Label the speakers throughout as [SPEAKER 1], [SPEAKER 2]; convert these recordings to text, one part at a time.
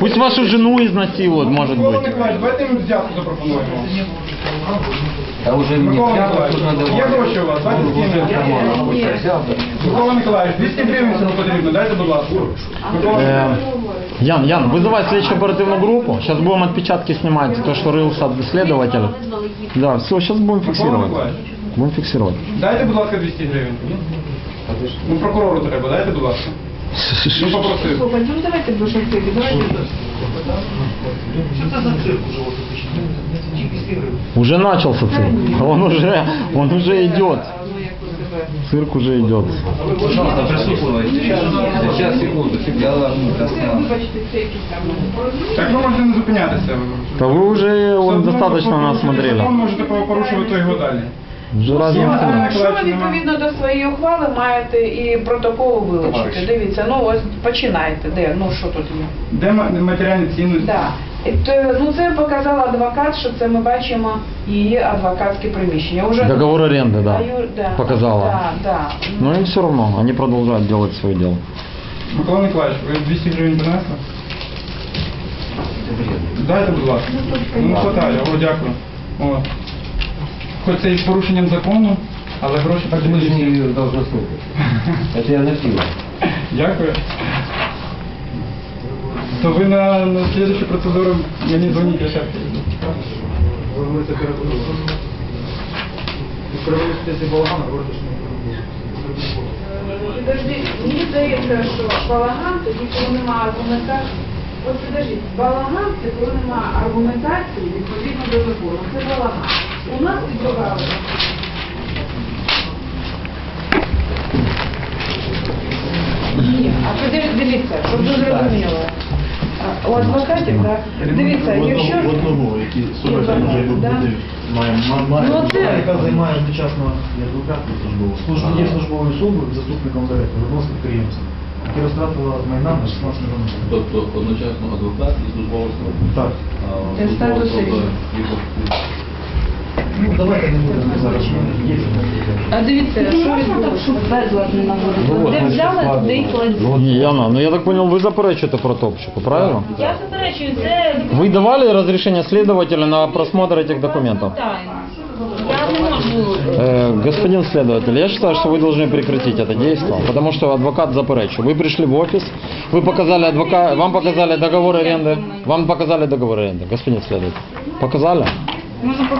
[SPEAKER 1] Пусть вашу жену изнасилуют, может
[SPEAKER 2] Микола
[SPEAKER 1] быть.
[SPEAKER 2] Миколаївич, давайте йому взятку запропонуємо.
[SPEAKER 3] А уже мне
[SPEAKER 2] Микола
[SPEAKER 3] взятку
[SPEAKER 2] Миколаївич,
[SPEAKER 3] надо
[SPEAKER 2] є гроші у вас? Давайте скинемо. Микола Миколаївич, 200 гривень цьому потрібно, дайте, будь ласка. Микола
[SPEAKER 1] Э, Ян, Ян, вызывай следующую оперативную группу. Сейчас будем отпечатки снимать, то, что рылся следователь. Да, все, сейчас будем
[SPEAKER 2] Микола
[SPEAKER 1] фиксировать.
[SPEAKER 2] Миколаївич,
[SPEAKER 1] Будем фиксировать.
[SPEAKER 2] дайте, будь ласка, 200 гривень. Ну, прокурору треба, дайте, будь ласка. Ну, попросив.
[SPEAKER 4] Слухайте, ну давайте до шофері, давайте.
[SPEAKER 1] Уже начался цирк. Он уже, он уже идет.
[SPEAKER 4] Ну.
[SPEAKER 1] Цирк уже идет.
[SPEAKER 3] Пожалуйста, присутствуйте. Сейчас, секунду. Я
[SPEAKER 4] там.
[SPEAKER 2] Так ви можете не зупинятися.
[SPEAKER 1] Да вы уже он
[SPEAKER 2] Все
[SPEAKER 1] достаточно нас смотрели.
[SPEAKER 2] Закон можете порушувати його далі.
[SPEAKER 1] Уже разницы нет.
[SPEAKER 4] Якщо ви відповідно до своєї ухвали маєте і протокол вилучити, дивіться, ну ось починайте, де, ну що тут є.
[SPEAKER 2] Де ма- матеріальні цінності?
[SPEAKER 4] Да. І то, ну це показав адвокат, що це ми бачимо її адвокатське приміщення. Уже
[SPEAKER 1] Договор аренды, да.
[SPEAKER 4] Даю- да.
[SPEAKER 1] Показала.
[SPEAKER 4] Да, да.
[SPEAKER 1] Но им все равно, они продолжают делать свое дело.
[SPEAKER 2] Микола Миколаївич, ви 200 гривень принесли? Дайте, будь ласка. Ну, хватає, о, дякую. О. Хоч це і з порушенням закону, але гроші так
[SPEAKER 3] Мы же
[SPEAKER 2] не
[SPEAKER 3] не должны слушать. Это я на пиво.
[SPEAKER 2] Дякую. То ви на, на слідчу процедуру мені дзвоніть, я ще
[SPEAKER 4] Підожди, мені здається, що балаган тоді, коли немає аргументації. От підожди, балаган це коли немає аргументації відповідно до закону. Це балаган. У нас підбивали. Ні, а підожди, дивіться, щоб ви зрозуміли. У адвокатів, так? Дивіться, якщо...
[SPEAKER 5] В одного, які 40 вже
[SPEAKER 4] Да.
[SPEAKER 5] буде, має,
[SPEAKER 4] Ну, це-
[SPEAKER 5] яка займає одночасно і службову. Служба є службовою особою, заступником директора, відносно підприємця, яка розтратила майна на 16 років.
[SPEAKER 6] Тобто одночасно адвокат і службова особа.
[SPEAKER 5] Так.
[SPEAKER 6] А
[SPEAKER 4] Це
[SPEAKER 6] службова
[SPEAKER 4] статус
[SPEAKER 6] особа
[SPEAKER 5] Ну, давайте не будемо зараз. Є
[SPEAKER 4] А дивіться, що відбулося?
[SPEAKER 7] безладно наводити.
[SPEAKER 1] Ну,
[SPEAKER 7] Де взяли, де й кладуть.
[SPEAKER 1] Не, Яна, ну я так понял, вы заперечуєте протопчику, правильно?
[SPEAKER 7] Я заперечую, це
[SPEAKER 1] Вы давали разрешение следователя на просмотр этих документов?
[SPEAKER 7] тайна. Я не можу.
[SPEAKER 1] Э, господин следователь, я считаю, что вы должны прекратить это действие, потому что адвокат заперечил. Вы пришли в офис, вы показали адвока... вам показали договор аренды, вам показали договор аренды, господин следователь. Показали?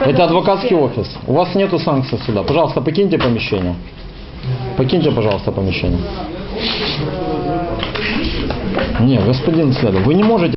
[SPEAKER 1] Это адвокатский офис. У вас нету санкций суда. Пожалуйста, покиньте помещение. Покиньте, пожалуйста, помещение. Не, господин следователь, вы не можете